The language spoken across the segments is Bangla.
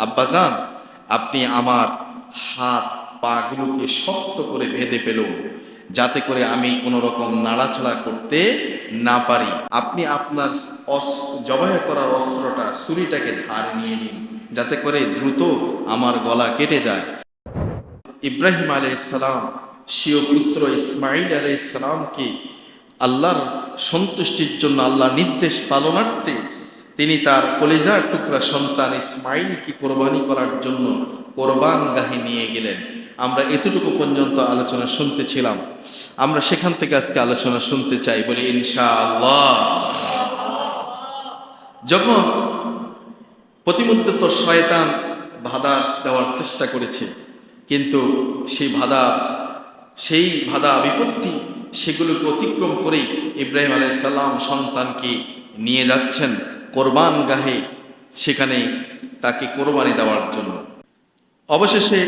আব্বাজান আপনি আমার হাত পাগুলোকে শক্ত করে বেঁধে পেলুন যাতে করে আমি কোনো রকম নাড়াচাড়া করতে না পারি। আপনি আপনার জবাই করার অস্ত্রটা, ছুরিটাকে ধার নিয়ে নিন, যাতে করে দ্রুত আমার গলা কেটে যায়। ইব্রাহিম আলাইসালাম স্বীয় পুত্র ইসমাইল আলাইসালামকে আল্লাহর সন্তুষ্টির জন্য আল্লাহ নির্দেশ পালনার্থে তিনি তার কলিজার টুকরা সন্তান ইসমাইলকে কোরবানি করার জন্য কোরবান গাহে নিয়ে গেলেন। আমরা এতটুকু পর্যন্ত আলোচনা শুনতেছিলাম আমরা সেখান থেকে আজকে আলোচনা শুনতে চাই, বলি ইনশাআল্লাহ। যখন প্রতিমধ্যে তো শয়তান বাধা দেওয়ার চেষ্টা করেছে, কিন্তু সেই বাধা সেই বাধা বিপত্তি সেগুলোকে অতিক্রম করেই ইব্রাহিম আলাইসাল্লাম সন্তানকে নিয়ে যাচ্ছেন। কোরবান গাহে সেখানে তাকে কোরবানি দেওয়ার জন্য। অবশেষে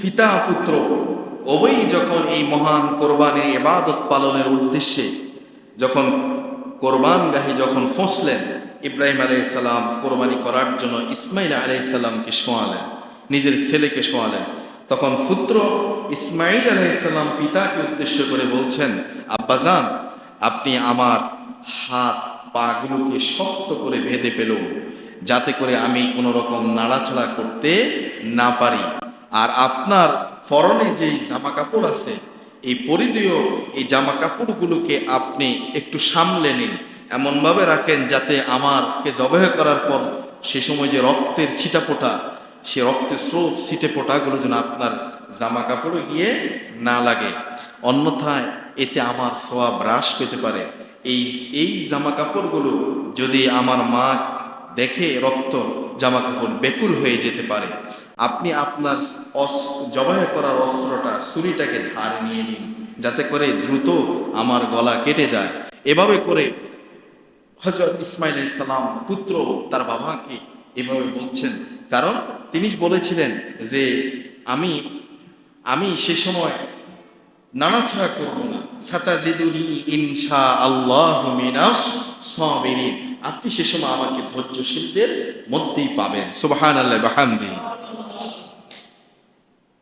পিতা পুত্র উভয়ই যখন এই মহান কোরবানির এবাদত পালনের উদ্দেশ্যে যখন কোরবান গাহে যখন ফসলেন, ইব্রাহিম আলাইসাল্লাম কোরবানি করার জন্য ইসমাইল আলাইসাল্লামকে শোয়ালেন, নিজের ছেলেকে শোয়ালেন, তখন পুত্র ইসমাইল আলাইসাল্লাম পিতাকে উদ্দেশ্য করে বলছেন আব্বাজান আপনি আমার হাত পাগুলোকে শক্ত করে ভেদে পেলুন যাতে করে আমি কোনো রকম নাড়াচাড়া করতে না পারি। আর আপনার ফরনে যেই জামা কাপড় আছে, এই পরিধেয় এই জামা কাপড়গুলোকে আপনি একটু সামলে নিন। এমনভাবে রাখেন যাতে আমারকে জবাহ করার পর সে সময় যে রক্তের ছিটাপোটা, সে রক্তের স্রোত ছিটে পোটাগুলো যেন আপনার জামা কাপড়ে গিয়ে না লাগে। অন্যথায় এতে আমার সোয়াব হ্রাস পেতে পারে। এই এই জামা কাপড়গুলো যদি আমার মা দেখে রক্ত জামা কাপড় বেকুল হয়ে যেতে পারে, আপনি আপনার জবাই করার অস্ত্রটা, ছুরিটাকে ধার নিয়ে নিন, যাতে করে দ্রুত আমার গলা কেটে যায়। এভাবে করে হজরত ইসমাইল ইসলাম পুত্র তার বাবাকে এভাবে বলছেন। কারণ তিনি বলেছিলেন যে, আমি আমি সে সময় নাড়াছাড়া করব না। সাতাজিদুনি ইনশা আল্লাহ মিনাস সাবিরিন। আপনি সে সময় আমাকে ধৈর্যশীলদের মধ্যেই পাবেন। সুবহান আল্লাহ বাহামদি।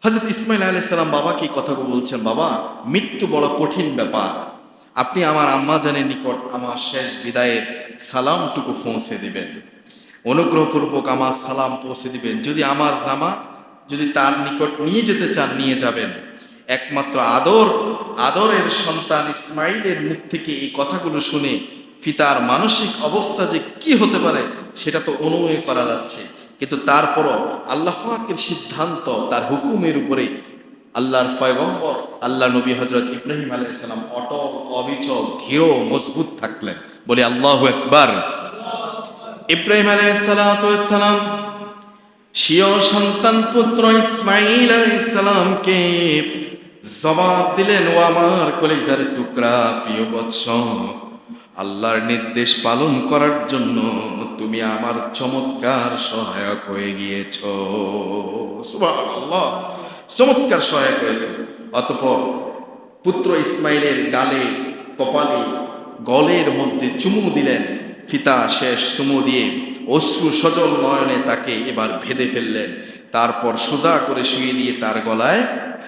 হজরত ইসমাইল আলাইসাল্লাম বাবাকে এই কথাগুলো বলছেন, বাবা, মৃত্যু বড় কঠিন ব্যাপার। আপনি আমার আম্মা জানের নিকট আমার শেষ বিদায়ের সালামটুকু পৌঁছে দিবেন। অনুগ্রহপূর্বক আমার সালাম পৌঁছে দিবেন। যদি আমার জামা যদি তার নিকট নিয়ে যেতে চান, নিয়ে যাবেন। একমাত্র আদর, আদরের সন্তান ইসমাইলের মুখ থেকে এই কথাগুলো শুনে পিতার মানসিক অবস্থা যে কি হতে পারে, সেটা তো অনুময় করা যাচ্ছে। কিন্তু তারপরও আল্লাহ ফাকের সিদ্ধান্ত, তার হুকুমের উপরে আল্লাহর ফয়গম্বর আল্লাহ নবী হজরত ইব্রাহিম আলাইসালাম অটল, অবিচল, ধীর মজবুত থাকলেন। বলে, আল্লাহ একবার ইব্রাহিম আলাইসালাম স্বীয় সন্তান পুত্র ইসমাইল আলাইসালামকে জবাব দিলেন, ও আমার কলিজার টুকরা, প্রিয় বৎস, আল্লাহর নির্দেশ পালন করার জন্য তুমি আমার চমৎকার সহায়ক হয়ে গিয়েছ। চমৎকার সহায়ক হয়েছে। অতপর পুত্র ইসমাইলের গালে কপালে, গলের মধ্যে চুমু দিলেন, ফিতা শেষ চুমু দিয়ে অশ্রু সজল নয়নে তাকে এবার ভেদে ফেললেন। তারপর সোজা করে শুয়ে দিয়ে তার গলায়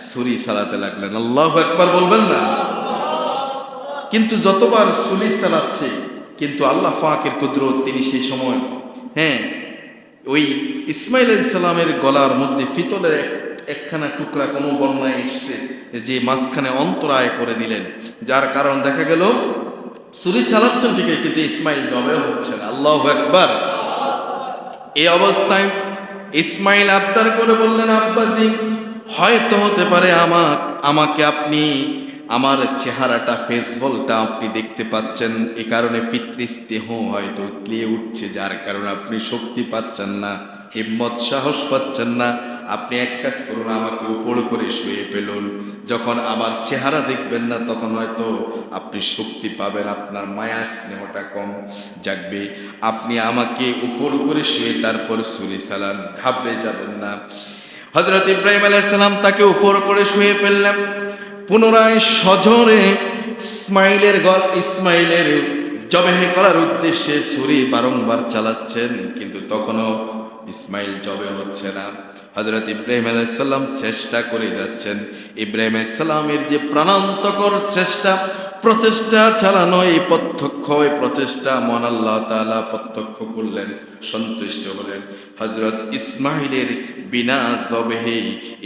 ছুরি চালাতে লাগলেন। আল্লাহ একবার বলবেন না? কিন্তু যতবার সুলি চালাচ্ছে কিন্তু আল্লাহ ফাঁকের কুদরত তিনি সেই সময় হ্যাঁ ওই ইসমাইল ইসলামের গলার মধ্যে ফিতলের একখানা টুকরা কোনো বন্যায় এসছে যে মাঝখানে অন্তরায় করে দিলেন। যার কারণ দেখা গেল সুরি চালাচ্ছেন ঠিকই, কিন্তু ইসমাইল জবে হচ্ছেন আল্লাহ একবার এই অবস্থায় ইসমাইল আবদার করে বললেন, আব্বাসি, হয়তো হতে পারে আমার, আমাকে আপনি আমার চেহারাটা ফেসবলটা আপনি দেখতে পাচ্ছেন। এ কারণে পিতৃস্নেহ হয়তো উতলিয়ে উঠছে, যার কারণে আপনি শক্তি পাচ্ছেন না, হিম্মত, সাহস পাচ্ছেন না। আপনি এক কাজ করুন, আমাকে উপর করে শুয়ে ফেলুন। যখন আমার চেহারা দেখবেন না, তখন হয়তো আপনি শক্তি পাবেন, আপনার মায়া স্নেহটা কম জাগবে। আপনি আমাকে উপর করে শুয়ে তারপর সুরি সালান ঘাবড়ে যাবেন না। হজরত ইব্রাহিম আলাইসালাম তাকে উপর করে শুয়ে ফেললেন। পুনরায় সজরে ইসমাইলের গল, ইসমাইলের জবেহে করার উদ্দেশ্যে ছুরি বারংবার চালাচ্ছেন, কিন্তু তখনও ইসমাইল জবে হচ্ছে না। হজরত ইব্রাহিম আলাইসাল্লাম চেষ্টা করে যাচ্ছেন। ইব্রাহিম আলাইসাল্লামের যে প্রাণান্তকর চেষ্টা, প্রচেষ্টা চালানো, এই প্রত্যক্ষ, এই প্রচেষ্টা মন আল্লাহ তালা প্রত্যক্ষ করলেন, সন্তুষ্ট হলেন। হজরত ইসমাইলের বিনা জবেহে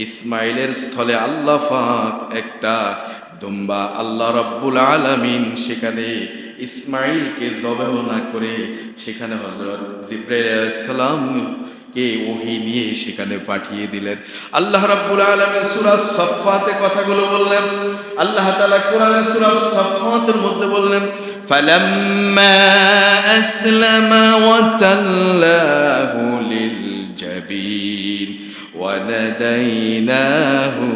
ইসমাইলের স্থলে আল্লাহ ফাক একটা দুম্বা আল্লাহ রব্বুল আলামিন সেখানে ইসমাইলকে জবেহ না করে, সেখানে হজরত জিব্রাইল কে ওহি নিয়ে সেখানে পাঠিয়ে দিলেন আল্লাহ রাব্বুল আলামিন সূরা সাফফাতে কথাগুলো বললেন আল্লাহ তাআলা কোরআনে সূরা সাফফাতের মধ্যে বললেন ফালাম্মা আসলামা ওয়া তাল্লাহু লিল জাবিন ওয়া নাদাইনাহু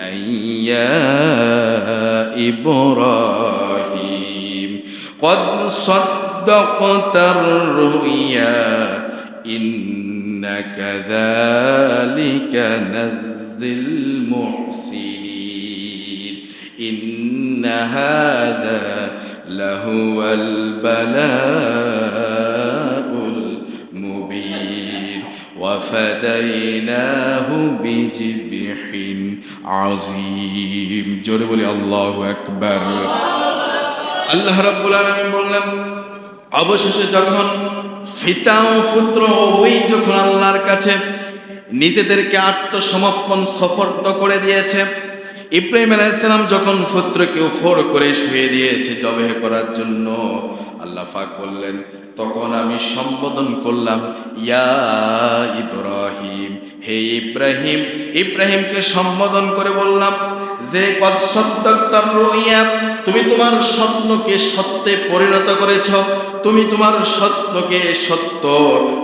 أن يا إبراهيم قد صدقت الرؤيا إن كذلك نزل المحسنين إن هذا لهو البلاء المبين وفديناه بجبح عظيم জোরে বলি আল্লাহু আকবার আল্লাহ রাব্বুল আলামিন বললেন অবশেষে যখন ফিতা ও পুত্র ওই যখন আল্লাহর কাছে নিজেদেরকে আত্মসমর্পণ সফর্দ করে দিয়েছে, ইব্রাহিম আলাইসালাম যখন পুত্রকে ফোর করে শুয়ে দিয়েছে জবে করার জন্য, আল্লাহ পাক বললেন, তখন আমি সম্বোধন করলাম, ইয়া ইব্রাহিম, হে ইব্রাহিম। ইব্রাহিমকে সম্বোধন করে বললাম যে কদ সত্যক্তার রুইয়া তুমি তোমার স্বপ্নকে সত্যে পরিণত করেছ, তুমি তোমার স্বপ্নকে সত্য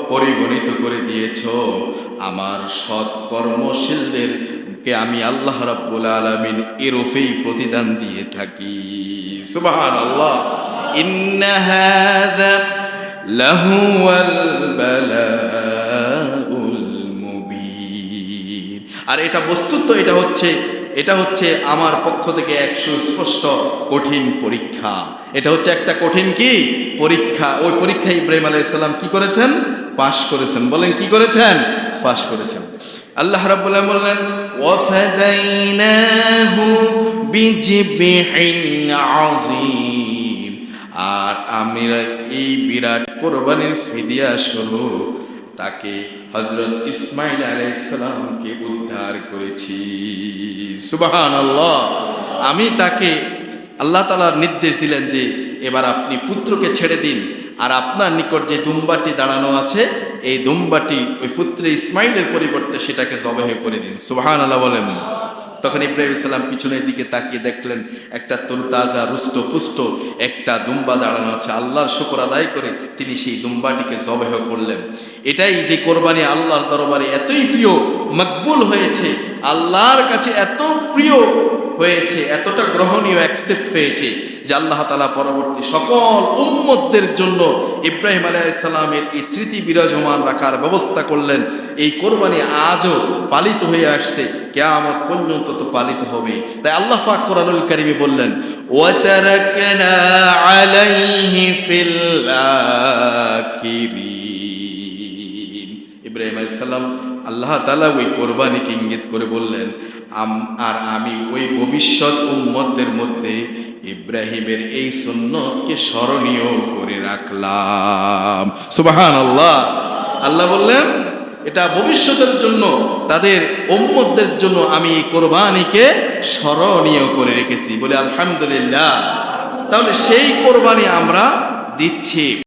পরিগণিত করে দিয়েছ। আমার সৎ কর্মশীলদের কে আমি আল্লাহ রাব্বুল আলামিন এরফেই প্রতিদান দিয়ে থাকি। সুবহানাল্লাহ। ইন্না হাযা লাহুয়াল বালাউল মুবিন। আর এটা বস্তুত, এটা হচ্ছে এটা হচ্ছে আমার পক্ষ থেকে এক সুস্পষ্ট কঠিন পরীক্ষা। এটা হচ্ছে একটা কঠিন কি? পরীক্ষা। ওই পরীক্ষা ইব্রাহিম আলাইসাল্লাম কি করেছেন? পাশ করেছেন। বলেন, কি করেছেন? পাশ করেছেন। আল্লাহ রাব্বুল্লাহ বললেন ওয়াফাদাইনাহু বিজিবহিন আযীম। আর আমরা এই বিরাট কোরবানির ফিদিয়া স্বরূপ তাকে হজরত ইসমাইল আলাইসালামকে উদ্ধার করেছি। সুবাহান আল্লাহ আমি তাকে আল্লাহ তালার নির্দেশ দিলেন যে, এবার আপনি পুত্রকে ছেড়ে দিন। আর আপনার নিকট যে দুম্বাটি দাঁড়ানো আছে, এই দুম্বাটি ওই পুত্রে ইসমাইলের পরিবর্তে সেটাকে জবাহ করে দিন। সুবাহান আল্লাহ বলেন। তখন ইব্রাহিম ইসলাম পিছনের দিকে তাকিয়ে দেখলেন, একটা তরুতাজা রুষ্ট পুষ্ট একটা দুম্বা দাঁড়ানো আছে। আল্লাহর শুকর আদায় করে তিনি সেই দুম্বাটিকে জবেহ করলেন। এটাই যে কোরবানি আল্লাহর দরবারে এতই প্রিয়, মকবুল হয়েছে আল্লাহর কাছে এত প্রিয় হয়েছে, এতটা গ্রহণীয় অ্যাকসেপ্ট হয়েছে, যে আল্লাহ তালা পরবর্তী সকল উম্মতদের জন্য ইব্রাহিম আলাইসাল্লামের এই স্মৃতি বিরাজমান রাখার ব্যবস্থা করলেন। এই কোরবানি আজও পালিত হয়ে আসছে, কেয়ামত পর্যন্ত তো পালিত হবে। তাই আল্লাহ ফাক কোরআনুল কারিমে বললেন ইব্রাহিম আলাইসাল্লাম আল্লাহ তালা ওই কোরবানিকে ইঙ্গিত করে বললেন আর আমি ওই ভবিষ্যৎ উম্মতদের মধ্যে ইব্রাহিমের এই সুন্নতকে স্মরণীয় করে রাখলাম। সুবাহান আল্লাহ আল্লাহ বললেন, এটা ভবিষ্যতের জন্য, তাদের উম্মতদের জন্য আমি কোরবানিকে স্মরণীয় করে রেখেছি। বলে, আলহামদুলিল্লাহ। তাহলে সেই কোরবানি আমরা দিচ্ছি।